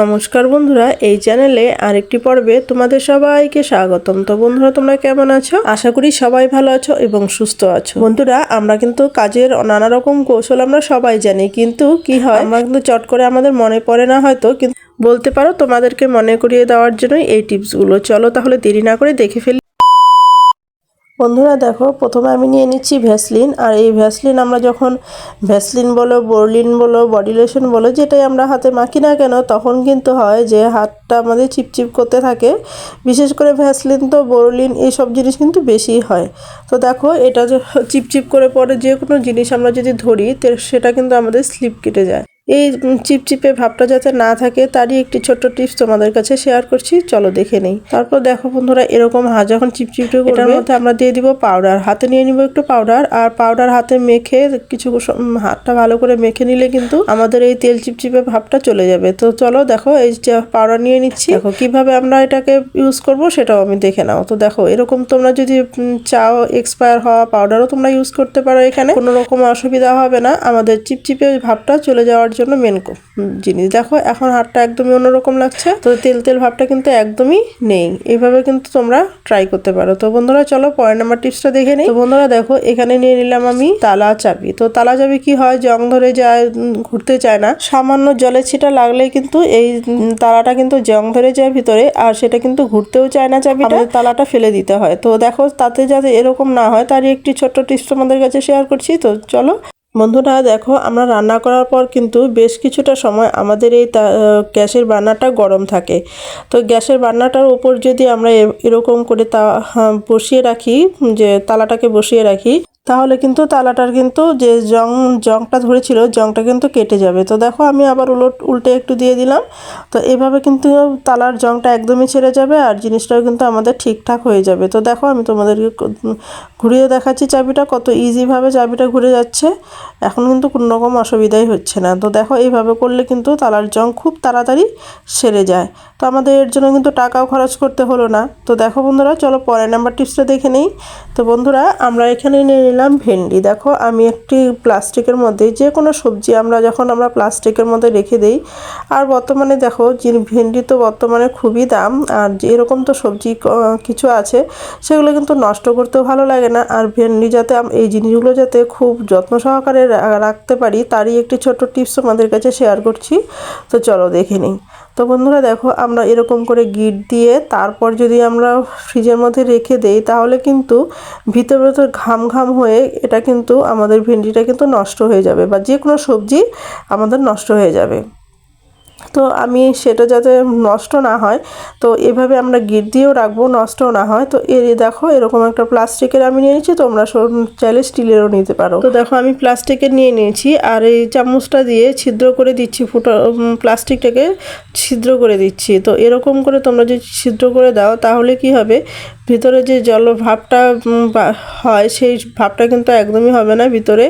নমস্কার বন্ধুরা, এই চ্যানেলে আরেকটি পর্বে তোমাদের সবাইকে স্বাগতম। তো বন্ধুরা, তোমরা কেমন আছো? আশা করি সবাই ভালো আছো এবং সুস্থ আছো। বন্ধুরা, আমরা কিন্তু কাজের নানা রকম কৌশল আমরা সবাই জানি, কিন্তু কি হয়? আমরা কিন্তু চট করে আমাদের মনে পড়ে না হয়তো, কিন্তু বলতে পারো তোমাদেরকে মনে করিয়ে দেওয়ার জন্যই এই টিপসগুলো। চলো তাহলে দেরি না করে দেখে ফেলি। বন্ধুরা দেখো, প্রথমে আমি নিয়ে নিচ্ছি ভ্যাসলিন আর এই ভ্যাসলিন আমরা যখন ভ্যাসলিন বলো বোরলিন বলো বডি লোশন বলো, যেটাই আমরা হাতে মাখি না কেন, তখন কিন্তু হয় যে হাতটা আমাদের চিপচিপ করতে থাকে। বিশেষ করে ভ্যাসলিন তো বোরলিন এইসব জিনিস কিন্তু বেশি হয়। তো দেখো, এটা চিপচিপ করে পরে যে কোনো জিনিস আমরা যদি ধরি সেটা কিন্তু আমাদের স্লিপ কেটে যায়। এই চিপচিপে ভাবটা যাতে না থাকে তারই একটি ছোট্ট টিপস তোমাদের কাছে শেয়ার করছি চলো দেখে নেই। তারপর দেখো বন্ধুরা এরকম যখন চিপচিপে করবে এটার মধ্যে আমরা দিয়ে দিব পাউডার হাতে নিয়ে নিব একটু পাউডার আর পাউডার হাতে মেখে কিছু হাতটা ভালো করে মেখে নিলে কিন্তু আমাদের এই তেল চিপচিপে ভাবটা চলে যাবে। তো চলো দেখো এই পাউডার নিয়ে নিচ্ছি। দেখো কীভাবে আমরা এটাকে ইউজ করব সেটাও আমি দেখে নাও। তো দেখো এরকম তোমরা যদি চাও এক্সপায়ার হওয়া পাউডারও তোমরা ইউজ করতে পারো এখানে। কোনো রকম অসুবিধা হবে না। আমাদের চিপচিপে ভাবটা চলে যাওয়ার জন্য মেন জিনিস। দেখো, এখন হাতটা একদমই অন্যরকম লাগছে। তো তেল তেল ভাবটা কিন্তু একদমই নেই। এইভাবে কিন্তু তোমরা ট্রাই করতে পারো। তো বন্ধুরা, চলো পরের নাম্বার টিপসটা দেখে নিই। তো বন্ধুরা, দেখো, এখানে নিয়ে নিলাম আমি তালা চাবি। তো তালা চাবি কি হয়? জং ধরে যায় ঘুরতে চায় না। সামান্য জলের ছিটা লাগলেই কিন্তু এই তালাটা কিন্তু জং ধরে যায় ভিতরে, আর সেটা কিন্তু ঘুরতেও চায় না আমাদের তালাটা ফেলে দিতে হয়। তো দেখো, তাতে যাতে এরকম না হয়, তারই একটি ছোট্ট টিপস তোমাদের কাছে শেয়ার করছি। তো চলো বন্ধুরা, দেখো, আমরা রান্না করার পর কিন্তু বেশ কিছুটা সময় আমাদের এই গ্যাসের বান্নাটা গরম থাকে। তো গ্যাসের বান্নাটার উপর যদি আমরা এরকম করে তা বসিয়ে রাখি, যে তালাটাকে বসিয়ে রাখি তাহলে কিন্তু তালাটার কিন্তু যে জং, জংটা ধরেছিল, জংটা কিন্তু কেটে যাবে। তো দেখো, আমি আবার উলট, উল্টে একটু দিয়ে দিলাম। তো এভাবে কিন্তু তালার জংটা একদমই ছেড়ে যাবে আর জিনিসটাও কিন্তু আমাদের ঠিকঠাক হয়ে যাবে। তো দেখো, আমি তোমাদেরকে ঘুরিয়ে দেখাচ্ছি চাবিটা, কত ইজিভাবে চাবিটা ঘুরে যাচ্ছে। এখন কিন্তু কোনো রকম অসুবিধাই হচ্ছে না। তো দেখো, এইভাবে করলে কিন্তু তালার জং খুব তাড়াতাড়ি সেরে যায়। তো আমাদের এর জন্য কিন্তু টাকাও খরচ করতে হলো না। তো দেখো বন্ধুরা, চলো পরের নাম্বার টিপসটা দেখে নেই। তো বন্ধুরা, আমরা এখানে নিলাম ভেন্ডি। দেখো, আমি একটি প্লাস্টিকের মধ্যে যে কোনো সবজি আমরা যখন আমরা প্লাস্টিকের মধ্যে রেখে দিই, আর বর্তমানে দেখো, যে ভেন্ডি তো বর্তমানে খুবই দাম, আর এরকম তো সবজি কিছু আছে, সেগুলো কিন্তু নষ্ট করতেও ভালো লাগে না। আর ভেন্ডি যাতে এই জিনিসগুলো যাতে খুব যত্ন সহকারে রাখতে পারি, তারই একটি ছোট্ট টিপস আমাদের কাছে শেয়ার করছি। তো চলো দেখে নিই। তো বন্ধুরা দেখো, আমরা এরকম করে গিট দিয়ে তারপর যদি আমরা ফ্রিজের মধ্যে রেখে দেই, তাহলে কিন্তু ভিতর ভিতর ঘাম ঘাম হয়ে এটা কিন্তু আমাদের ভেন্ডিটা কিন্তু নষ্ট হয়ে যাবে বা যে কোনো সবজি আমাদের নষ্ট হয়ে যাবে। তো আমি সেটা যাতে নষ্ট না হয়, তো এভাবে আমরা গিট দিয়েও রাখব নষ্ট না হয়। তো এর দেখো এরকম একটা প্লাস্টিকের আমি নিয়ে নিয়েছি, তোমরা চাইলে স্টিলেরও নিতে পারো। তো দেখো আমি প্লাস্টিকের নিয়ে নিয়েছি আর এই চামচটা দিয়ে ছিদ্র করে দিচ্ছি, ফুটো প্লাস্টিকটাকে ছিদ্র করে দিচ্ছি। তো এরকম করে তোমরা যদি ছিদ্র করে দাও, তাহলে কি হবে? ভিতরে যে জল ভাবটা হয়, সেই ভাবটা কিন্তু একদমই হবে না ভিতরে।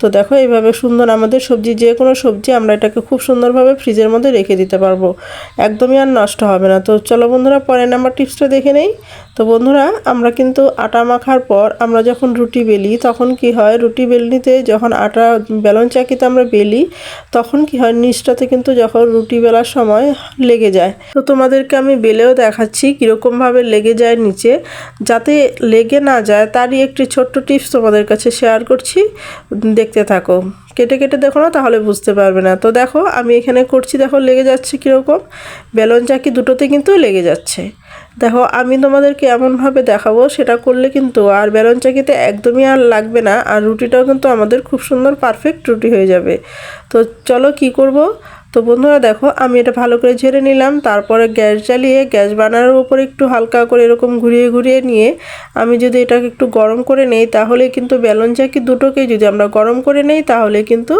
তো দেখো, এইভাবে সুন্দর আমাদের সবজি, যে কোনো সবজি আমরা এটাকে খুব সুন্দরভাবে ফ্রিজের মধ্যে রেখে দিতে পারব। একদমই আর নষ্ট হবে না। তো চলো বন্ধুরা, পরের নাম্বার টিপসটা দেখে নেই। তো বন্ধুরা, আমরা কিন্তু আটা মাখার পর আমরা যখন রুটি বেলি, তখন কি হয়, রুটি বেলনিতে যখন আটা, বেলন চাকিতে আমরা বেলি, তখন কি হয়, নিচটাতে কিন্তু যখন রুটি বেলার সময় লেগে যায়। তো তোমাদেরকে আমি বেলেও দেখাচ্ছি, কীরকমভাবে লেগে যায় নিচে। যাতে লেগে না যায়, তারই একটি ছোট্ট টিপস তোমাদের কাছে শেয়ার করছি। দেখতে থাকো। কেটে কেটে দেখো না, তাহলে বুঝতে পারবে না। তো দেখো, আমি এখানে করছি, দেখো লেগে যাচ্ছে কীরকম। বেলন চাকি দুটোতে কিন্তু লেগে যাচ্ছে। দেখো, আমি তোমাদেরকে এমনভাবে দেখাবো, সেটা করলে কিন্তু আর বেলন চাকিতে একদমই আর লাগবে না, আর রুটিটাও কিন্তু আমাদের খুব সুন্দর পারফেক্ট রুটি হয়ে যাবে। তো চলো কি করব? তো বন্ধুরা দেখো, আমি এটা ভালো করে ঝেড়ে নিলাম। তারপরে গ্যাস জ্বালিয়ে, গ্যাস বানানোর উপরে একটু হালকা করে এরকম ঘুরিয়ে ঘুরিয়ে নিয়ে আমি যদি এটাকে একটু গরম করে নেই, তাহলে কিন্তু বেলন চাকি দুটোকেই যদি আমরা গরম করে নেই, তাহলে কিন্তু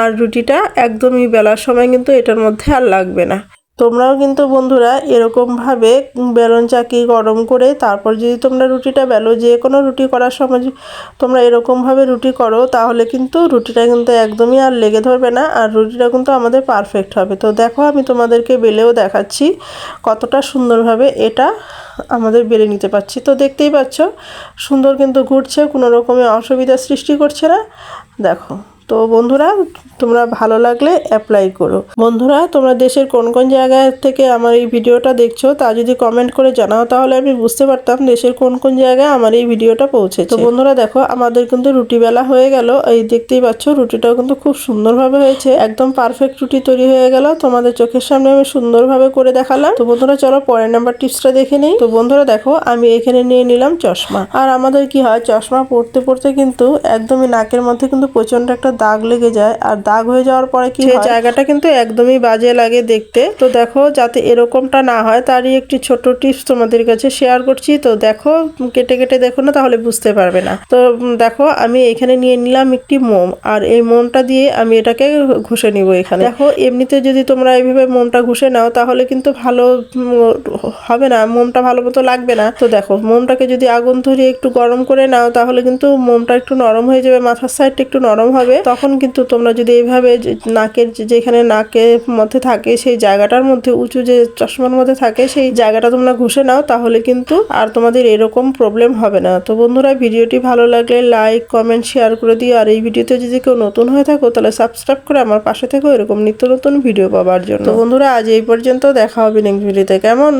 আর রুটিটা একদমই বেলার সময় কিন্তু এটার মধ্যে আর লাগবে না। তোমরাও কিন্তু বন্ধুরা এরকমভাবে বেলন চাকি গরম করে তারপর যদি তোমরা রুটিটা বেলো, যে কোনো রুটি করার সময় তোমরা এরকমভাবে রুটি করো, তাহলে কিন্তু রুটিটা কিন্তু একদমই আর লেগে ধরবে না আর রুটিটা কিন্তু আমাদের পারফেক্ট হবে। তো দেখো, আমি তোমাদেরকে বেলেও দেখাচ্ছি কতটা সুন্দরভাবে এটা আমাদের বেলে নিতে পারছি। তো দেখতেই পাচ্ছ, সুন্দর কিন্তু ঘুরছে, কোনো রকমের অসুবিধার সৃষ্টি করছে না। দেখো। তো বন্ধুরা তোমরা ভালো লাগলে অ্যাপ্লাই করো। বন্ধুরা তোমরা দেশের কোন কোন জায়গা থেকে আমার এই ভিডিওটা দেখছ তা যদি কমেন্ট করে জানাও তাহলে আমি বুঝতে পারতাম দেশের কোন কোন জায়গায় আমার এই ভিডিওটা পৌঁছে তো বন্ধুরা দেখো আমাদের কিন্তু রুটি বেলা হয়ে গেল। এই দেখতেই পাচ্ছ রুটিটাও কিন্তু খুব সুন্দরভাবে হয়েছে। একদম পারফেক্ট রুটি তৈরি হয়ে গেল। তোমাদের চোখের সামনে আমি সুন্দরভাবে করে দেখালাম। তো বন্ধুরা চলো পরের নাম্বার টিপসটা দেখে নিই। তো বন্ধুরা দেখো আমি এখানে নিয়ে নিলাম চশমা। আর আমাদের কি হয় চশমা পড়তে পড়তে কিন্তু একদমই নাকের মধ্যে কিন্তু প্রচণ্ড একটা দাগ লেগে যায়। আর দাগ হয়ে যাওয়ার পরে কি হয়? জায়গাটা কিন্তু একদমই বাজে লাগে দেখতে। তো দেখো যাতে এরকমটা না হয় তারই একটি ছোট টিপস তোমাদের কাছে শেয়ার করছি। তো দেখো কেটে কেটে দেখো না তাহলে বুঝতে পারবে না। তো দেখো আমি এখানে নিয়ে নিলাম একটি মোম। আর এই মোমটা দিয়ে আমি এটাকে ঘষে নিব এখানে। দেখো এমনিতে যদি তোমরা এইভাবে মোমটা ঘষে নাও তাহলে কিন্তু ভালো হবে না। মোমটা ভালো মতো লাগবে না। তো দেখো মোমটাকে যদি আগুন ধরিয়ে একটু গরম করে নাও তাহলে কিন্তু মোমটা একটু নরম হয়ে যাবে মাথার সাইডটা একটু নরম হবে। তখন কিন্তু তোমরা যদি এইভাবে নাকের যেখানে নাকের মধ্যে থাকে সেই জায়গাটার মধ্যে, উঁচু যে চশমার মধ্যে থাকে সেই জায়গাটা তোমরা ঘষে নাও, তাহলে কিন্তু আর তোমাদের এরকম প্রবলেম হবে না। তো বন্ধুরা, ভিডিওটি ভালো লাগলে লাইক কমেন্ট শেয়ার করে দিও। আর এই ভিডিওতে যদি কেউ নতুন হয়ে থাকো, তাহলে সাবস্ক্রাইব করে আমার পাশে থেকো। এরকম নিত্য নতুন ভিডিও পাওয়ার জন্য। বন্ধুরা, আজ এই পর্যন্ত দেখা হবে নেক্সট ভিডিওতে কেমন?